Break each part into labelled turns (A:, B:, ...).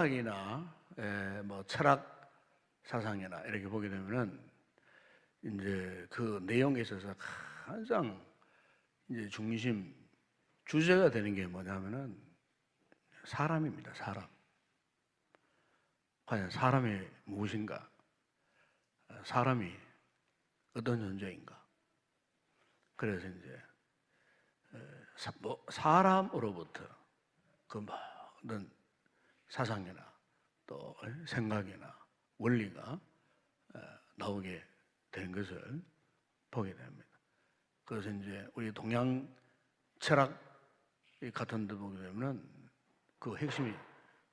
A: 신학이나 에, 뭐 철학 사상이나 이렇게 보게 되면은 이제 그 내용에 있어서 가장 이제 중심 주제가 되는 게 뭐냐면은 사람입니다. 사람. 과연 사람이 무엇인가? 사람이 어떤 존재인가? 그래서 이제 사- 뭐 사람으로부터 그 모든 사상이나 또 생각이나 원리가 어, 나오게 되는 것을 보게 됩니다. 그래서 이제 우리 동양 철학 같은 데 보게 되면 그 핵심이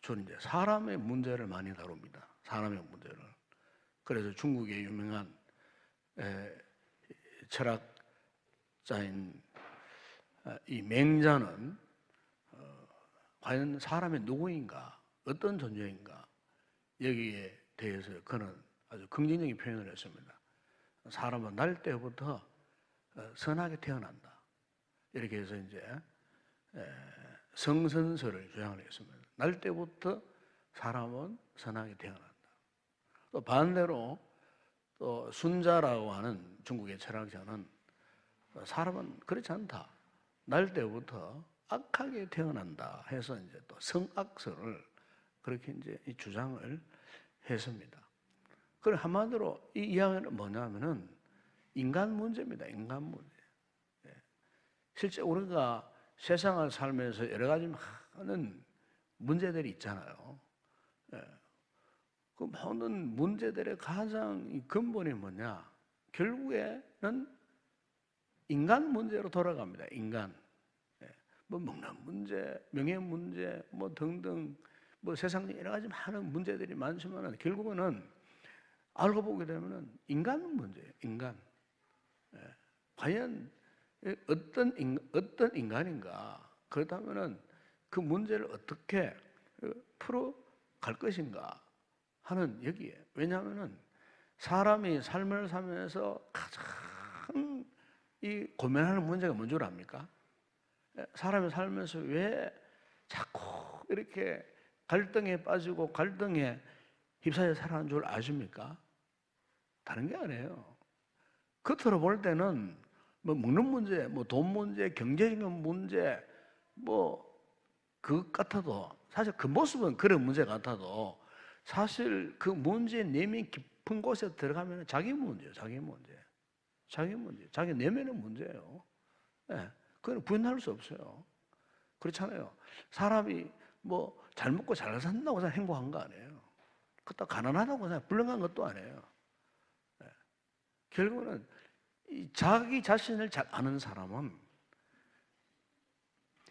A: 주로 이제 사람의 문제를 많이 다룹니다. 사람의 문제를. 그래서 중국의 유명한 에, 철학자인 아, 이 맹자는 어, 과연 사람이 누구인가, 어떤 존재인가 여기에 대해서 그는 아주 긍정적인 표현을 했습니다. 사람은 날 때부터 어, 선하게 태어난다. 이렇게 해서 이제 에, 성선설을 주장을 했습니다. 날 때부터 사람은 선하게 태어난다. 또 반대로 또 순자라고 하는 중국의 철학자는 사람은 그렇지 않다. 날 때부터 악하게 태어난다 해서 이제 또 성악설을 그렇게 이제 이 주장을 했습니다. 그 한마디로 이 이야기는 뭐냐면은 인간 문제입니다. 인간 문제. 예. 실제 우리가 세상을 살면서 여러 가지 많은 문제들이 있잖아요. 예. 그 모든 문제들의 가장 이 근본이 뭐냐? 결국에는 인간 문제로 돌아갑니다. 인간. 예. 뭐 먹는 문제, 명예 문제, 뭐 등등 뭐 세상 여러 가지 많은 문제들이 많지만 결국은 알고 보게 되면은 인간 문제예요. 인간. 예. 과연 어떤 인, 어떤 인간인가? 그렇다면은 그 문제를 어떻게 풀어 갈 것인가 하는 여기에 왜냐하면은 사람이 삶을 살면서 가장 이 고민하는 문제가 뭔 줄 압니까? 예, 사람이 살면서 왜 자꾸 이렇게 갈등에 빠지고 갈등에 휩싸여 살아가는 줄 아십니까? 다른 게 아니에요. 겉으로 볼 때는 뭐 먹는 문제, 뭐 돈 문제, 경제적인 문제, 뭐 그것 같아도 사실 그 모습은 그런 문제 같아도 사실 그 문제 내면 깊은 곳에 들어가면 자기 문제예요, 자기 문제. 자기 문제, 자기 내면의 문제예요. 예, 그건 부인할 수 없어요. 그렇잖아요. 사람이 뭐 잘 먹고 잘 산다고 행복한 거 아니에요. 그것도 가난하다고 불행한 것도 아니에요. 예. 결국은 이 자기 자신을 잘 아는 사람은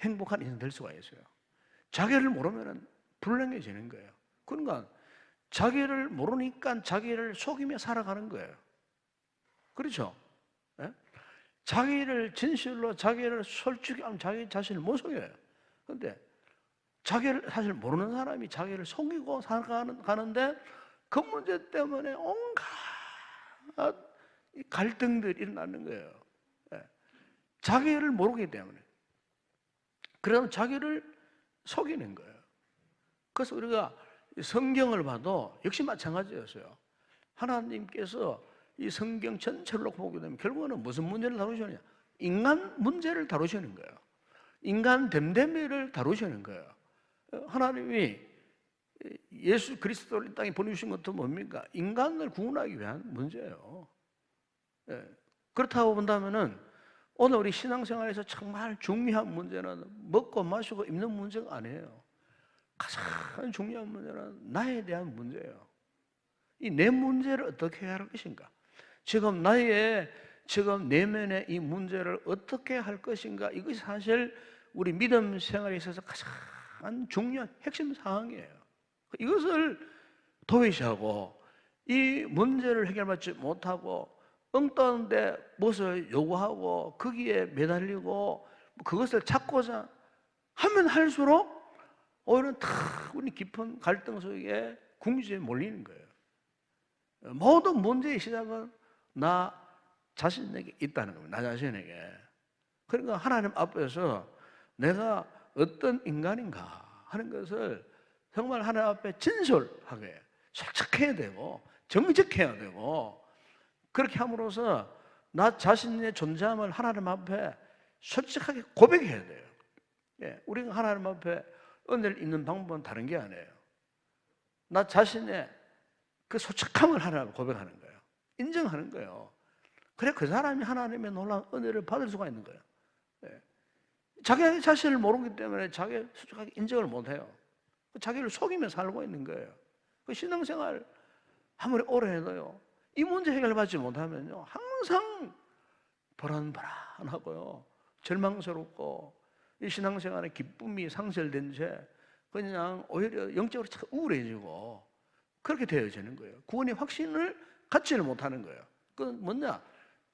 A: 행복한 인생 될 수가 있어요. 자기를 모르면 불행해지는 거예요. 그러니까 자기를 모르니까 자기를 속이며 살아가는 거예요. 그렇죠? 예? 자기를 진실로 자기를 솔직히 하면 자기 자신을 못 속여요. 근데 자기를 사실 모르는 사람이 자기를 속이고 살아가는 가는데 그 문제 때문에 온갖 갈등들이 일어나는 거예요. 예. 자기를 모르기 때문에. 그러면 자기를 속이는 거예요. 그래서 우리가 성경을 봐도 역시 마찬가지였어요. 하나님께서 이 성경 전체를 놓고 보게 되면 결국은 무슨 문제를 다루시느냐? 인간 문제를 다루시는 거예요. 인간 됨됨이를 다루시는 거예요. 하나님이 예수 그리스도를 이 땅에 보내주신 것도 뭡니까? 인간을 구원하기 위한 문제예요. 예. 그렇다고 본다면은 오늘 우리 신앙생활에서 정말 중요한 문제는 먹고 마시고 입는 문제가 아니에요. 가장 중요한 문제는 나에 대한 문제예요. 이 내 문제를 어떻게 해야 할 것인가? 지금 나의 지금 내면의 이 문제를 어떻게 할 것인가? 이것이 사실 우리 믿음 생활에 있어서 가장 중요한 핵심 사항이에요. 이것을 도외시하고 이 문제를 해결받지 못하고 엉뚱한 데 무엇을 요구하고 거기에 매달리고 그것을 찾고자 하면 할수록 오히려 다 깊은 갈등 속에 궁지에 몰리는 거예요. 모든 문제의 시작은 나 자신에게 있다는 겁니다. 나 자신에게. 그러니까 하나님 앞에서 내가 어떤 인간인가 하는 것을 정말 하나님 앞에 진솔하게 솔직해야 되고 정직해야 되고 그렇게 함으로써 나 자신의 존재함을 하나님 앞에 솔직하게 고백해야 돼요. 예, 우리가 하나님 앞에 은혜를 입는 방법은 다른 게 아니에요. 나 자신의 그 솔직함을 하나님 고백하는 거예요. 인정하는 거예요. 그래 그 사람이 하나님의 놀라운 은혜를 받을 수가 있는 거예요. 예. 자기 자신을 모르기 때문에 자기 솔직하게 인정을 못 해요. 자기를 속이며 살고 있는 거예요. 그 신앙생활 아무리 오래 해도요. 이 문제 해결받지 못하면요. 항상 불안불안하고요. 절망스럽고 이 신앙생활의 기쁨이 상실된 채 그냥 오히려 영적으로 참 우울해지고 그렇게 되어지는 거예요. 구원의 확신을 갖지를 못하는 거예요. 그건 뭐냐?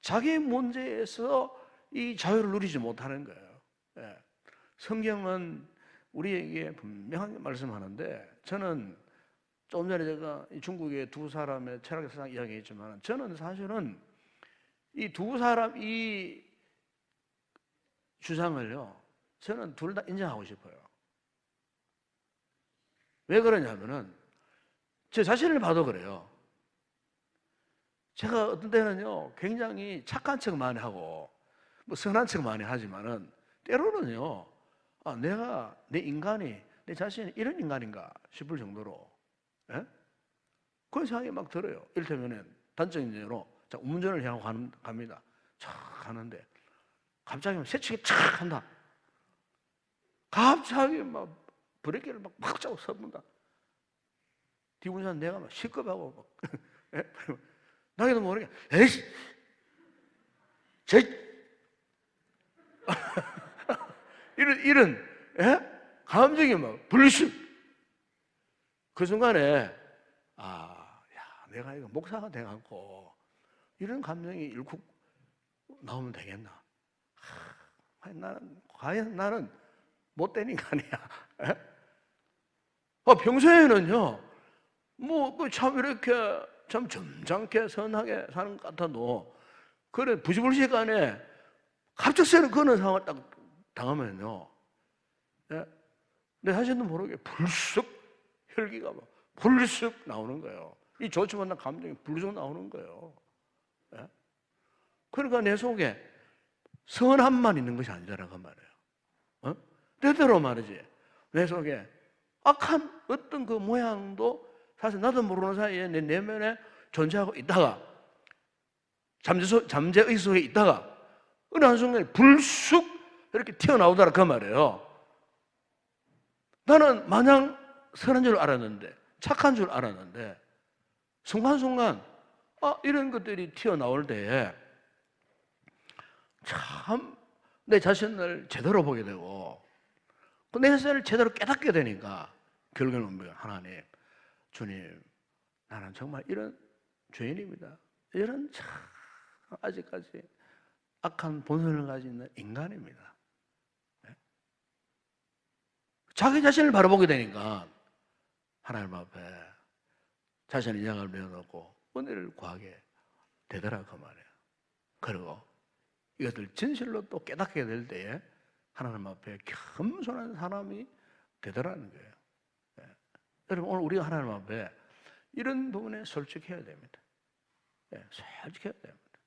A: 자기 문제에서 이 자유를 누리지 못하는 거예요. 예. 성경은 우리에게 분명하게 말씀하는데 저는 조금 전에 제가 이 중국의 두 사람의 철학 사상 이야기했지만 저는 사실은 이 두 사람 이 주장을요 저는 둘 다 인정하고 싶어요. 왜 그러냐면은 제 자신을 봐도 그래요. 제가 어떤 때는요 굉장히 착한 척 많이 하고 뭐 선한 척 많이 하지만은 때로는요 아, 내가 내 인간이 내 자신이 이런 인간인가 싶을 정도로 예? 그런 생각이 막 들어요. 이를테면 단적인 예로 자, 운전을 향하고 가는, 갑니다. 촥 가는데 갑자기 새치기 촥 한다. 갑자기 막 브레이크를 막, 막 잡고 서본다. 뒷운전 내가 막 시급하고 막 예? 나게도 모르게 에이씨 저 이런 이런 예? 감정이 막 불쑥 그 순간에 아, 야, 내가 이거 목사가 돼갖고 이런 감정이 일국 나오면 되겠나? 하, 나는 과연 나는 못된 인간이야. 에? 어, 평소에는요, 뭐참 이렇게 참 점잖게 선하게 사는 것 같아도 그래 부지불식간에 갑작스레 그런 상황을 딱 당하면요, 예? 내 자신도 모르게 불쑥 혈기가 막 불쑥 나오는 거예요. 이 좋지 못한 감정이 불쑥 나오는 거예요. 예? 그러니까 내 속에 선함만 있는 것이 그 말이에요. 어? 때때로 말이지. 내 속에 악한 어떤 그 모양도 사실 나도 모르는 사이에 내 내면에 존재하고 있다가 잠재, 잠재의 속에 있다가 어느 한순간에 불쑥 이렇게 튀어나오더라 그 말이에요. 나는 마냥 선한 줄 알았는데 착한 줄 알았는데 순간순간 아, 이런 것들이 튀어나올 때에 참 내 자신을 제대로 보게 되고 그내 자신을 제대로 깨닫게 되니까 결국에는? 하나님, 주님, 나는 정말 이런 죄인입니다. 이런 참 아직까지 악한 본성을 가진 인간입니다. 네? 자기 자신을 바라보게 되니까 하나님 앞에 자신의 인양을 내어놓고 은혜를 구하게 되더라 그 말이에요. 그리고 이것을 진실로 또 깨닫게 될 때에 하나님 앞에 겸손한 사람이 되더라는 거예요. 예. 여러분 오늘 우리가 하나님 앞에 이런 부분에 솔직해야 됩니다. 예, 솔직해야 됩니다.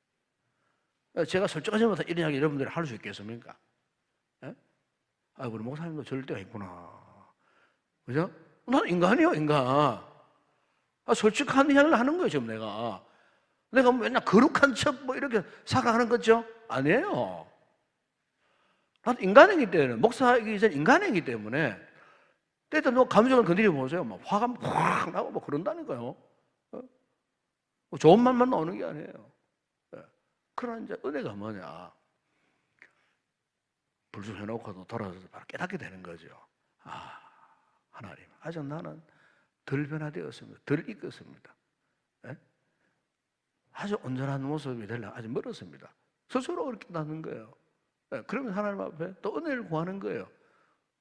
A: 어, 제가 솔직하지 못한 이런 이야기 여러분들이 할 수 있겠습니까? 예? 아, 우리 목사님도 때가 있구나. 그죠? 난 인간이요, 인간. 아, 솔직한 이야기를 하는 거예요, 지금 내가. 내가 뭐 맨날 거룩한 척 뭐 이렇게 사과하는 거죠? 아니에요. 난 인간이기 때문에, 목사이기 전 인간이기 때문에, 때때 너 감정을 건드려 보세요. 막 화가 확 나고 뭐 그런다니까요. 어? 뭐 좋은 말만 나오는 게 아니에요. 예. 그러나 이제 은혜가 뭐냐. 불순해놓고도 돌아서서 바로 깨닫게 되는 거죠. 아, 하나님. 아직 나는 덜 변화되었습니다. 덜 익었습니다. 예? 아주 온전한 모습이 되려면 아직 멀었습니다. 스스로 그렇게 깨닫는 거예요. 예, 그러면 하나님 앞에 또 은혜를 구하는 거예요.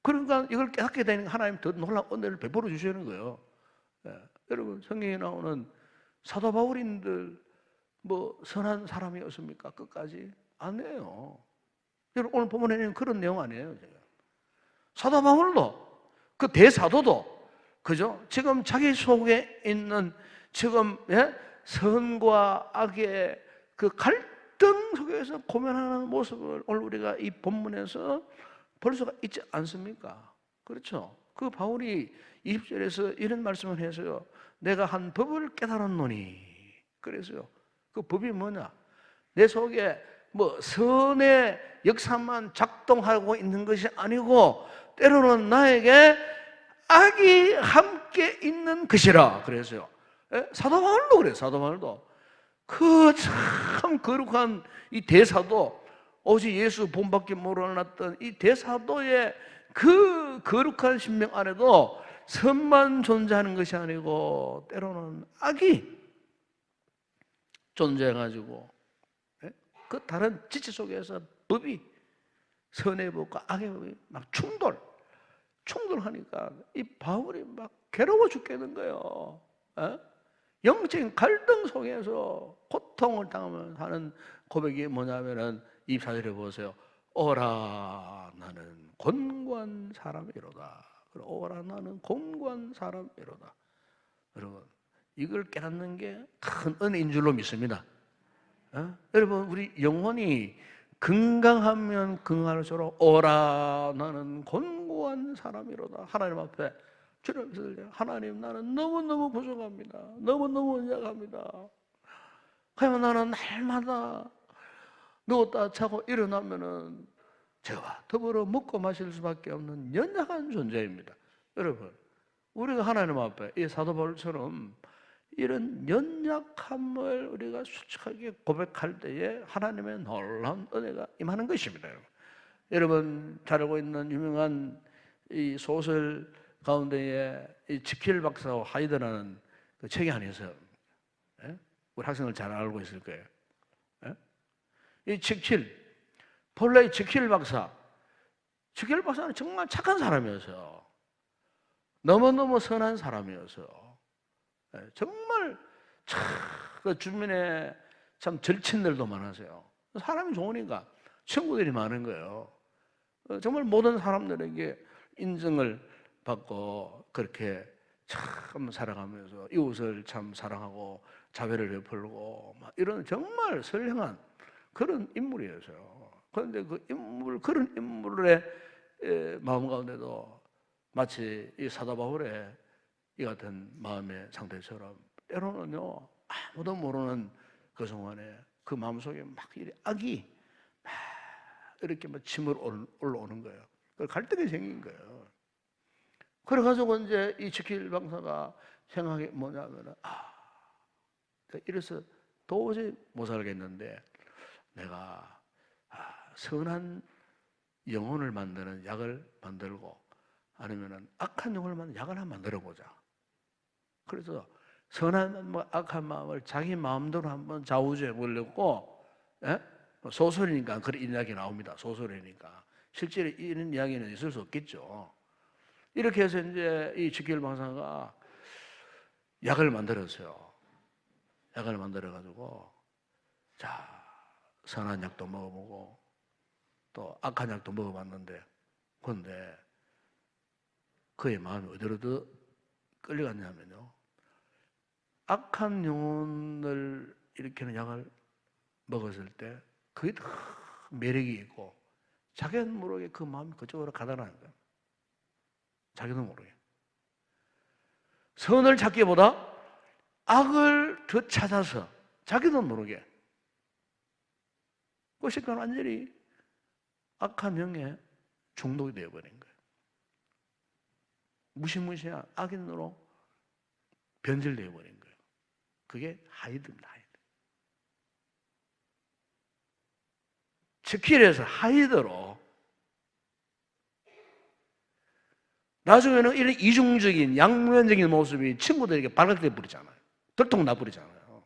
A: 그러니까 이걸 깨닫게 되는 하나님 더 놀라운 은혜를 베풀어 주시는 거예요. 예, 여러분 성경에 나오는 사도 바울인들 뭐 선한 사람이었습니까? 끝까지 아니에요. 여러분 오늘 본문에는 그런 내용 아니에요. 제가. 사도 바울도 그 대사도도 그죠? 지금 자기 속에 있는 지금 예? 선과 악의 그 갈등 속에서 고민하는 모습을 오늘 우리가 이 본문에서 볼 수가 있지 않습니까? 그렇죠? 그 바울이 20절에서 이런 말씀을 해서요. 내가 한 법을 깨달았노니. 그래서요. 그 법이 뭐냐? 내 속에 뭐 선의 역사만 작동하고 있는 것이 아니고 때로는 나에게 악이 함께 있는 것이라 그래서요. 예? 사도 바울도 그래요. 사도 바울도 그 참 거룩한 이 대사도 오직 예수 본밖에 모르놨던 이 대사도의 그 거룩한 신명 안에도 선만 존재하는 것이 아니고 때로는 악이 존재해가지고 예? 그 다른 지체 속에서 법이 선의 법과 악의 법이 막 충돌 충돌하니까 이 바울이 막 괴로워 죽겠는 거예요. 예? 영적인 갈등 속에서 고통을 당하면 하는 고백이 뭐냐면은 이 사절에 보세요. 오라 나는 곤고한 사람이로다. 오라 나는 곤고한 사람이로다. 여러분 이걸 깨닫는 게 큰 은혜인 줄로 믿습니다. 어? 여러분 우리 영혼이 건강하면 건강할수록 오라 나는 곤고한 사람이로다. 하나님 앞에 주님 하나님 나는 너무너무 부족합니다. 너무너무 약합니다. 그러면 나는 날마다 누웠다 자고 일어나면은 저와 더불어 먹고 마실 수밖에 없는 연약한 존재입니다. 여러분, 우리가 하나님 앞에 이 사도 바울처럼 이런 연약함을 우리가 솔직하게 고백할 때에 하나님의 놀라운 은혜가 임하는 것입니다. 여러분, 잘 알고 있는 유명한 이 소설 가운데에 이 지킬 박사와 하이드라는 그 책이 있어요. 예? 우리 학생들 잘 알고 있을 거예요. 예? 이 지킬 본래 이 지킬 박사, 지킬 박사는 정말 착한 사람이었어요. 너무너무 선한 사람이어서 예, 정말 참, 그 주변에 참 절친들도 많으세요. 사람이 좋으니까 친구들이 많은 거예요. 어, 정말 모든 사람들에게 인정을 받고 그렇게 참 살아가면서 이웃을 참 사랑하고 자비를 베풀고 막 이런 정말 선량한 그런 인물이었어요. 그런데 그 인물 그런 인물의 에, 마음 가운데도 마치 이 사도 바울의 이 같은 마음의 상태처럼 때로는요 아무도 모르는 그 순간에 그 마음 속에 막 이래 악이 막 이렇게 막 침을 올라오는 거예요. 그 갈등이 생긴 거예요. 그래가지고 이제 이 지킬 방사가 생각이 뭐냐면은 아 이래서 도저히 못 살겠는데 내가 아, 선한 영혼을 만드는 약을 만들고 아니면은 악한 영혼을 만드는 약을 한번 만들어 보자. 그래서 선한 뭐 악한 마음을 자기 마음대로 한번 좌우지해 보려고 예? 소설이니까 그런 이야기 나옵니다. 소설이니까 실제로 이런 이야기는 있을 수 없겠죠. 이렇게 해서 이제 이 지킬 방사가 약을 만들었어요. 약을 만들어 가지고 자 선한 약도 먹어보고 또 악한 약도 먹어봤는데 그런데 그의 마음이 어디로 더 끌려갔냐면요. 악한 영혼을 일으키는 약을 먹었을 때 그게 더 매력이 있고 자기는 모르게 그 마음이 그쪽으로 가다라는 거예요. 자기도 모르게. 선을 찾기보다 악을 더 찾아서 자기도 모르게 그것이 그 완전히 악한 명에 중독이 되어버린 거예요. 무시무시한 악인으로 변질되어 버린 거예요. 그게 하이드입니다. 하이드. 지킬에서 하이드로 나중에는 이런 이중적인 양면적인 모습이 친구들에게 발각돼 버리잖아요. 들통 나 버리잖아요.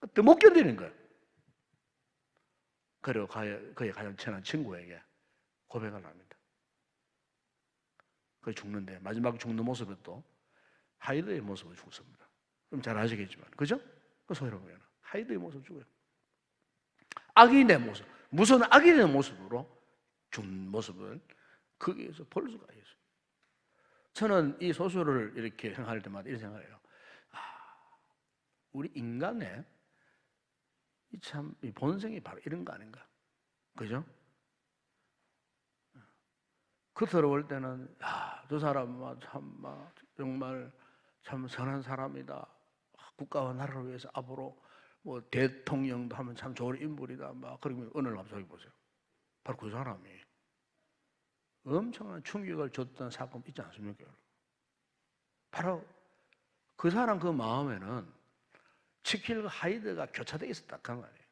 A: 그때 못 견디는 거예요. 그리고 그의 가장 친한 친구에게 고백을 합니다. 그 죽는데 마지막 죽는 모습은 또 하이드의 모습을 죽습니다. 그럼 잘 아시겠지만, 그죠? 그 소리로 보면 하이드의 모습 죽어요. 악인의 모습, 무슨 악인의 모습으로 죽는 모습을 거기에서 볼 수가 있어요. 저는 이 소설을 이렇게 생각할 때마다 이런 생각을 해요. 아, 우리 인간의 이 참, 이 본성이 바로 이런 거 아닌가. 그죠? 그 들어볼 때는, 야, 저 사람, 참, 막, 정말 참 선한 사람이다. 국가와 나라를 위해서 앞으로 뭐 대통령도 하면 참 좋은 인물이다. 막, 그러면 어느 날 갑자기 보세요. 바로 그 사람이 엄청난 충격을 줬던 사건 있지 않습니까? 바로 그 사람 그 마음에는 치킬과 하이드가 교차되어 있었다 그 말이에요.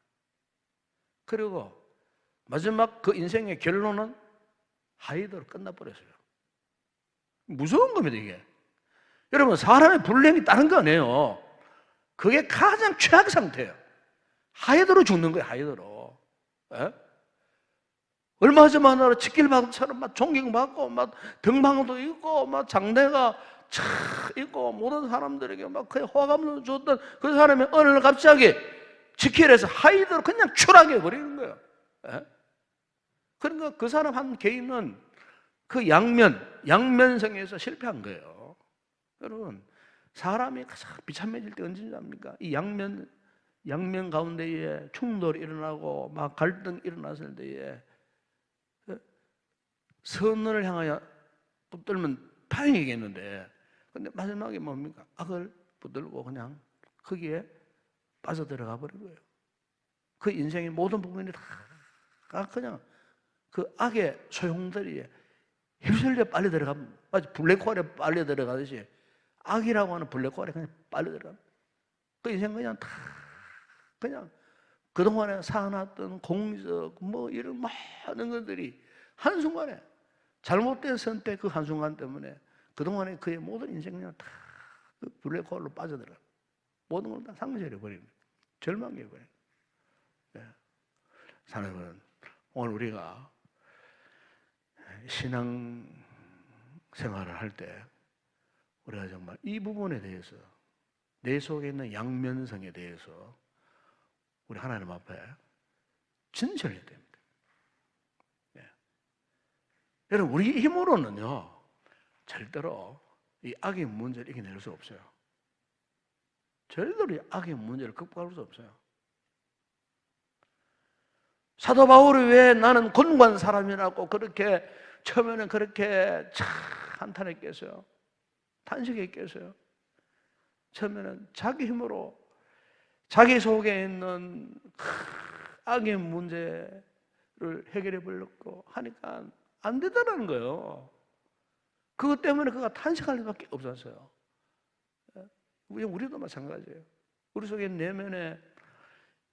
A: 그리고 마지막 그 인생의 결론은 하이드로 끝나버렸어요. 무서운 겁니다 이게. 여러분 사람의 불행이 다른 거 아니에요. 그게 가장 최악 상태예요. 하이드로 죽는 거예요 하이드로. 에? 얼마 전만 치킨 받은처럼 막 존경받고 막 등방도 있고 막 장대가 차 있고 모든 사람들에게 막 그의 호감을 줬던 그 사람이 어느 날 갑자기 치킨에서 하이드로 그냥 추락해 버리는 거예요. 예? 그러니까 그 사람 한 개인은 그 양면 양면성에서 실패한 거예요. 여러분 사람이 가장 비참해질 때 언제인지 압니까? 이 양면 양면 가운데에 충돌이 일어나고 막 갈등 일어났을 때에 선을 향하여 붙들면 다행이겠는데 근데 마지막에 뭡니까? 악을 붙들고 그냥 거기에 빠져 들어가 버린 거예요. 그 인생의 모든 부분이 다 그냥 그 악의 소용돌이에 휩쓸려 빨리 들어가면 마치 블랙홀에 빨리 들어가듯이 악이라고 하는 블랙홀에 그냥 빨리 들어가. 그 인생 그냥 다 그냥 그동안에 쌓아놨던 공적 뭐 이런 많은 것들이 한순간에 잘못된 선택 그 한순간 때문에 그동안에 그의 모든 인생 그냥 다그 블랙홀로 빠져들어. 모든 걸 다 상실해 버리는 절망해 버리는 네. 사람은 오늘 우리가 신앙 생활을 할 때 우리가 정말 이 부분에 대해서 내 속에 있는 양면성에 대해서 우리 하나님 앞에 진실해야 됩니다. 네. 여러분 우리 힘으로는요 절대로 이 악의 문제를 이겨낼 수 없어요. 절대로 이 악의 문제를 극복할 수 없어요. 사도 바울이 왜 나는 권관 사람이라고 그렇게 처음에는 그렇게 참 한탄했겠어요. 탄식했겠어요. 처음에는 자기 힘으로 자기 속에 있는 악의 문제를 해결해 보려고 하니까 안 되더라는 거예요. 그것 때문에 그가 탄식할 수밖에 없었어요. 우리도 마찬가지예요. 우리 속에 내면에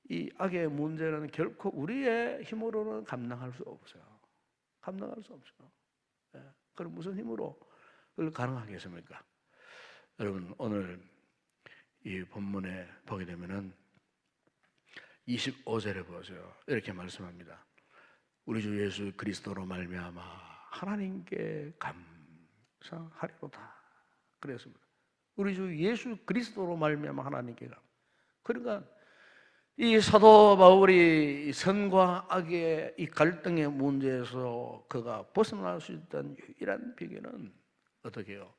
A: 이 악의 문제는 결코 우리의 힘으로는 감당할 수 없어요. 감당할 수 없어요. 예. 그럼 무슨 힘으로 그걸 가능하겠습니까? 여러분 오늘 이 본문에 보게 되면은 25절에 보세요. 이렇게 말씀합니다. 우리 주 예수 그리스도로 말미암아 하나님께 감사하리로다. 그랬습니다. 우리 주 예수 그리스도로 말미암아 하나님께 감. 그러니까 이 사도 바울이 선과 악의 이 갈등의 문제에서 그가 벗어날 수 있던 유일한 비결은 어떻게 해요?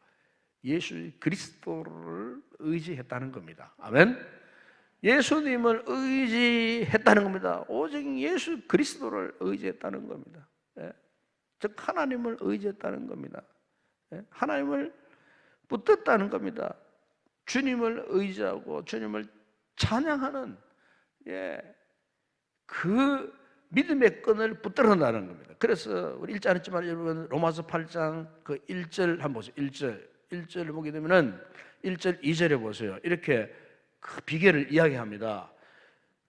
A: 예수 그리스도를 의지했다는 겁니다. 아멘. 예수님을 의지했다는 겁니다. 오직 예수 그리스도를 의지했다는 겁니다. 예? 즉 하나님을 의지했다는 겁니다. 예? 하나님을 붙들었다는 겁니다. 주님을 의지하고 주님을 찬양하는 예, 그 믿음의 끈을 붙들어나는 겁니다. 그래서 우리 1절 했지만 여러분 로마서 8장 그 1절 한번 보세요. 1절. 1절을 보게 되면은 1절 2절에 보세요. 이렇게 그 비결을 이야기합니다.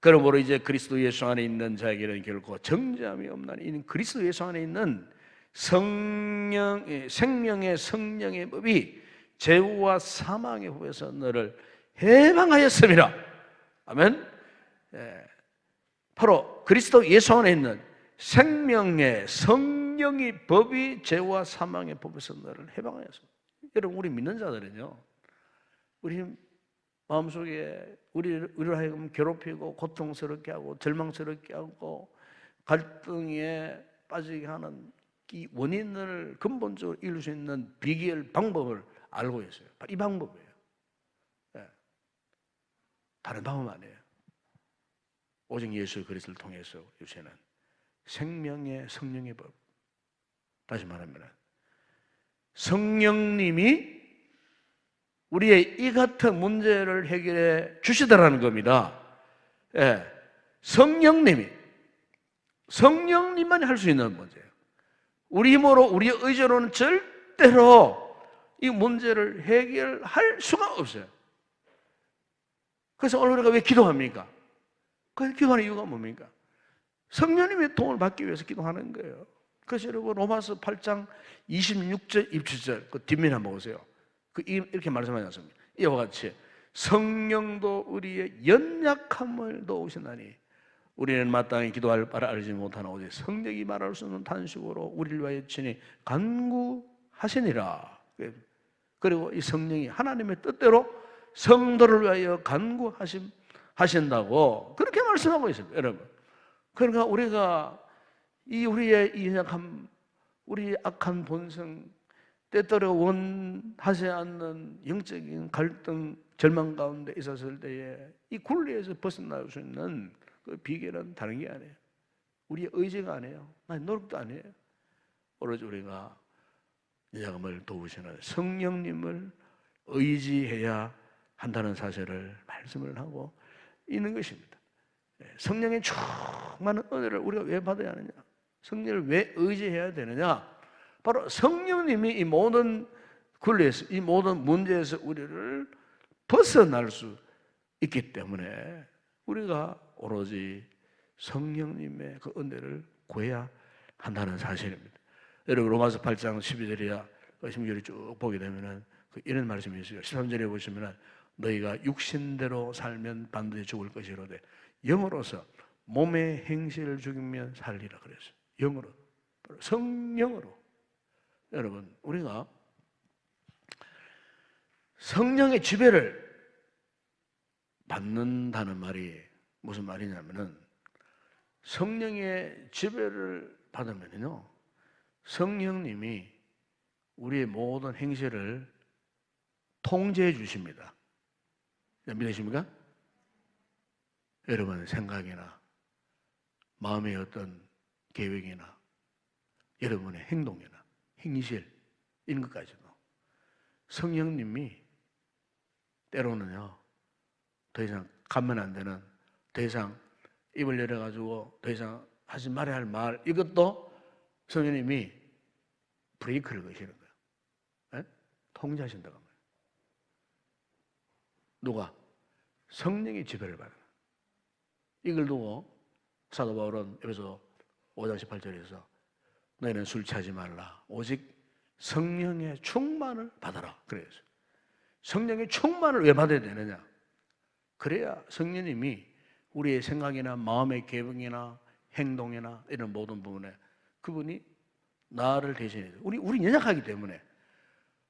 A: 그러므로 이제 그리스도 예수 안에 있는 자에게는 결코 정죄함이 없나니 이는 그리스도 예수 안에 있는 성령 생명의 성령의 법이 죄와 사망의 법에서 너를 해방하였습니다. 아멘. 예. 바로 그리스도 예수 안에 있는 생명의 성령의 법이 죄와 사망의 법에서 너를 해방하였습니다. 여러분 우리 믿는 자들은요. 우리 마음속에 우리 우리를 하여금 괴롭히고 고통스럽게 하고 절망스럽게 하고 갈등에 빠지게 하는 이 원인을 근본적으로 이룰 수 있는 비결 방법을 알고 있어요. 이 방법이에요. 예. 다른 방법 아니에요. 오직 예수 그리스도를 통해서 주시는 생명의 성령의 법. 다시 말하면 성령님이 우리의 이 같은 문제를 해결해 주시더라는 겁니다. 예. 성령님이 성령님만이 할 수 있는 문제예요. 우리 힘으로 우리 의지로는 절대로 이 문제를 해결할 수가 없어요. 그래서 오늘 우리가 왜 기도합니까? 그 기도하는 이유가 뭡니까? 성령님의 도움을 받기 위해서 기도하는 거예요. 그래서 여러분 로마서 8장 26절, 27절 그 뒷면 한번 보세요. 그 이렇게 말씀하지 않습니까? 이와 같이 성령도 우리의 연약함을 도우시나니 우리는 마땅히 기도할 바를 알지 못하나 오직 성령이 말할 수 없는 단식으로 우리를 위하여 친히 간구하시니라. 그리고 이 성령이 하나님의 뜻대로 성도를 위하여 간구하심 하신다고 그렇게 말씀하고 있습니다, 여러분. 그러니까 우리가 이 우리의 이 약함, 우리 악한 본성, 때때로 원하지 않는 영적인 갈등, 절망 가운데 있었을 때에 이 굴레에서 벗어날 수 있는 그 비결은 다른 게 아니에요. 우리의 의지가 아니에요. 아니, 노력도 아니에요. 오로지 우리가 야금을 도우시는 성령님을 의지해야 한다는 사실을 말씀을 하고 있는 것입니다. 예, 성령의 충만한 은혜를 우리가 왜 받아야 하느냐? 성령을 왜 의지해야 되느냐? 바로 성령님이 이 모든 굴레에서, 이 모든 문제에서 우리를 벗어날 수 있기 때문에 우리가 오로지 성령님의 그 은혜를 구해야 한다는 사실입니다. 여러분 로마서 8장 12절이야 16절이 쭉 보게 되면은 그 이런 말씀이 있어요. 13절에 보시면은 너희가 육신대로 살면 반드시 죽을 것이로되 영으로서 몸의 행실을 죽이면 살리라 그랬어요. 영으로 성령으로 여러분 우리가 성령의 지배를 받는다는 말이 무슨 말이냐면은 성령의 지배를 받으면요 성령님이 우리의 모든 행실을 통제해 주십니다. 믿으십니까? 여러분의 생각이나 마음의 어떤 계획이나 여러분의 행동이나 행실 이런 것까지도 성령님이 때로는요 더 이상 가면 안 되는 더 이상 입을 열어가지고 더 이상 하지 말아야 할 말 이것도 성령님이 브레이크를 거시는 거예요. 네? 통제하신다고. 누가? 성령의 지배를 받는 이걸 두고 사도 바울은 여기서 5장 18절에서 너희는 술 취하지 말라. 오직 성령의 충만을 받아라. 그래서 성령의 충만을 왜 받아야 되느냐? 그래야 성령님이 우리의 생각이나 마음의 계획이나 행동이나 이런 모든 부분에 그분이 나를 대신해 줘. 우리 우리 연약하기 때문에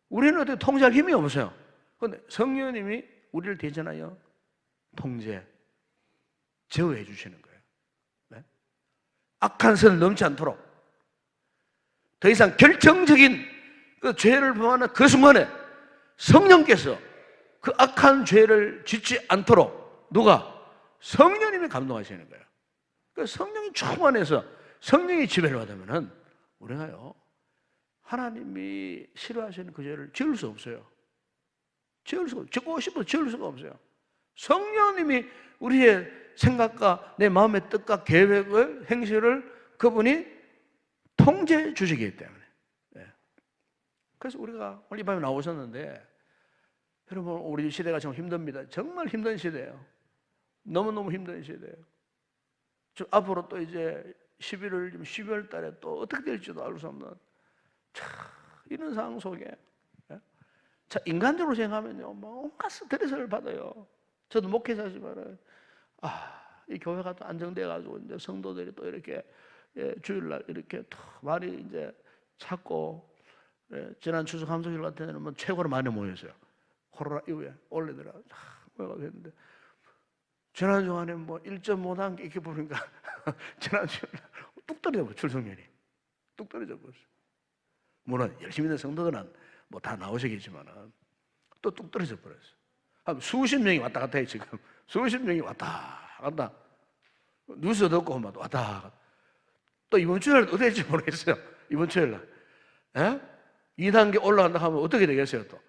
A: 우리는 어떻게 통제할 힘이 없어요. 그런데 성령님이 우리를 대신하여 통제, 제어해 주시는 거예요. 네? 악한 선을 넘지 않도록 더 이상 결정적인 그 죄를 범하는 그 순간에 성령께서 그 악한 죄를 짓지 않도록 누가 성령님이 감동하시는 거예요. 그 성령이 충만해서 성령이 지배를 받으면은 우리가요 하나님이 싫어하시는 그 죄를 지을 수 없어요. 지을 수가 짓고 싶어도 지을 수가 없어요. 성령님이 우리의 생각과 내 마음의 뜻과 계획을 행실을 그분이 통제해 주시기 때문에. 네. 그래서 우리가 오늘 이 밤에 나오셨는데 여러분 우리 시대가 정 힘듭니다. 정말 힘든 시대예요. 너무너무 힘든 시대예요. 저 앞으로 또 이제 11월, 12월 달에 또 어떻게 될지도 알 수 없는 참 이런 상황 속에 예? 자 인간적으로 생각하면요, 뭐 온갖 스트레스를 받아요. 저도 목회자지만은 아 이 교회가 또 안정돼가지고 이제 성도들이 또 이렇게 예, 주일날 이렇게 또 많이 이제 찾고 예, 지난 추석 감독일 같은 데는 뭐 최고로 많이 모였어요. 코로나 이후에 원래들아 모여가 됐는데 지난 주간에 뭐 1.5단계 이렇게 보니까 지난 주에 뚝 떨어져 출석률이 뚝 떨어져 버렸어요. 물론 열심히 있는 성도들은 뭐 다 나오시겠지만은 또 뚝 떨어져 버렸어요. 한 수십 명이 왔다 갔다 해 지금 수십 명이 왔다 갔다 뉴스 듣고 막 왔다 갔다. 또 이번 어떻게 될지 모르겠어요. 이번 주에 날. 예? 2단계 올라간다 하면 어떻게 되겠어요 또?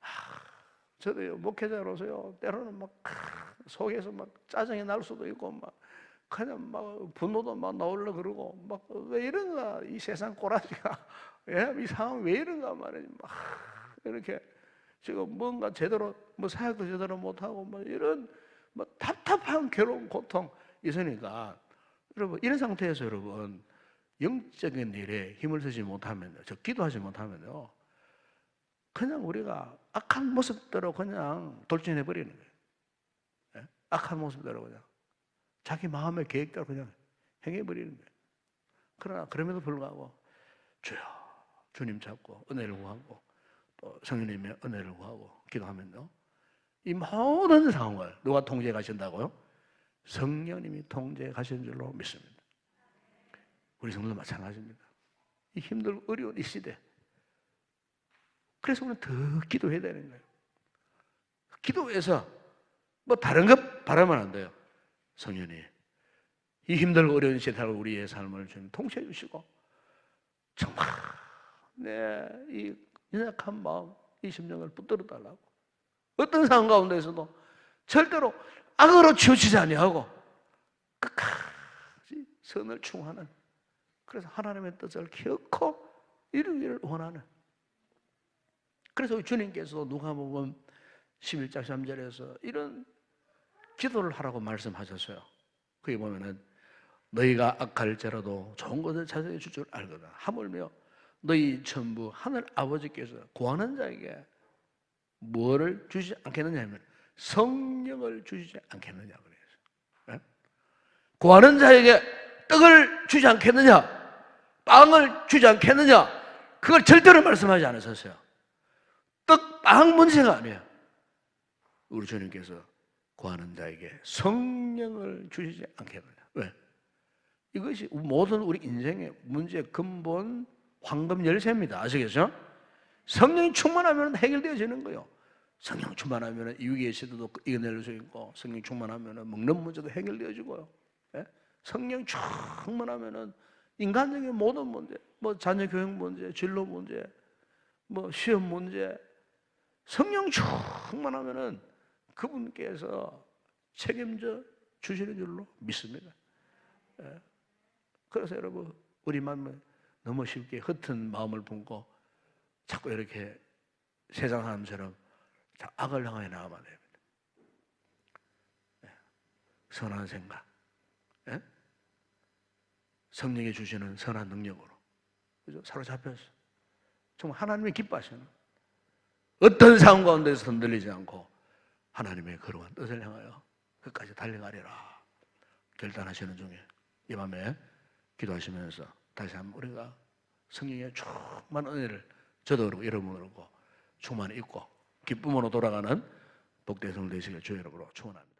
A: 하, 저도요 목회자로서요 때로는 막 하, 속에서 막 짜증이 날 수도 있고 막 그냥 막 분노도 막 나올라 그러고 막 왜 이런가 이 세상 꼬라지가 예? 이 상황 왜 이런가 말이지 막 이렇게 지금 뭔가 제대로 뭐 사역도 제대로 못 하고 뭐 이런 뭐 답답한 괴로운 고통 있으니까 여러분 이런 상태에서 여러분 영적인 일에 힘을 쓰지 못하면요, 저 기도하지 못하면요, 그냥 우리가 악한 모습대로 그냥 돌진해 버리는 거예요. 예? 악한 모습대로 그냥 자기 마음의 계획대로 그냥 행해 버리는 거예요. 그러나 그럼에도 불구하고 주여 주님 잡고 은혜를 구하고 또 성령님의 은혜를 구하고 기도하면요, 이 모든 상황을 누가 통제해 가신다고요? 성령님이 통제해 가신 줄로 믿습니다. 우리 성도도 마찬가지입니다. 이 힘들고 어려운 이 시대. 그래서 우리는 더 기도해야 되는 거예요. 기도해서 뭐 다른 것 바라면 안 돼요. 성령이 이 힘들고 어려운 시대를 우리의 삶을 좀 통치해 주시고 정말 내이 연약한 마음, 이 심령을 붙들어 달라고 어떤 상황 가운데서도 절대로 악으로 치우치지 아니하고 끝까지 선을 충하는 그래서 하나님의 뜻을 기억코 이루기를 원하는 그래서 주님께서 누가복음 11장 3절에서 이런 기도를 하라고 말씀하셨어요. 거기 보면은 너희가 악할지라도 좋은 것을 찾아내 줄줄 알거든. 하물며 너희 전부 하늘 아버지께서 구하는 자에게 뭐를 주시지 않겠느냐 하면 성령을 주시지 않겠느냐 그래요. 예? 구하는 자에게 떡을 주지 않겠느냐? 빵을 주지 않겠느냐? 그걸 절대로 말씀하지 않으셨어요. 떡, 빵 문제가 아니에요. 우리 주님께서 구하는 자에게 성령을 주시지 않겠느냐? 왜? 이것이 모든 우리 인생의 문제의 근본 황금 열쇠입니다. 아시겠죠? 성령이 충만하면 해결되어지는 거예요. 성령 충만하면 이유의 시도도 이겨낼 수 있고 성령 충만하면 먹는 문제도 해결되어지고요. 예? 성령 충만하면은 인간적인 모든 문제, 뭐 자녀 교육 문제, 진로 문제, 뭐 시험 문제, 성령 충만하면은 그분께서 책임져 주시는 줄로 믿습니다. 예. 그래서 여러분 우리 마음에 너무 쉽게 흩은 마음을 품고 자꾸 이렇게 세상 사람처럼 자, 악을 향하여 나가면 됩니다. 예. 선한 생각, 예? 성령이 주시는 선한 능력으로 그죠? 사로잡혔어. 정말 하나님이 기뻐하시는 어떤 상황 가운데서 흔들리지 않고 하나님의 거룩한 뜻을 향하여 끝까지 달려가리라 결단하시는 중에 이 밤에 기도하시면서 다시 한번 우리가 성령의 충만 은혜를 저도 그렇고 여러분 그렇고 충만 있고 기쁨으로 돌아가는 복된 성도 되시길 주의 이름으로 축원합니다.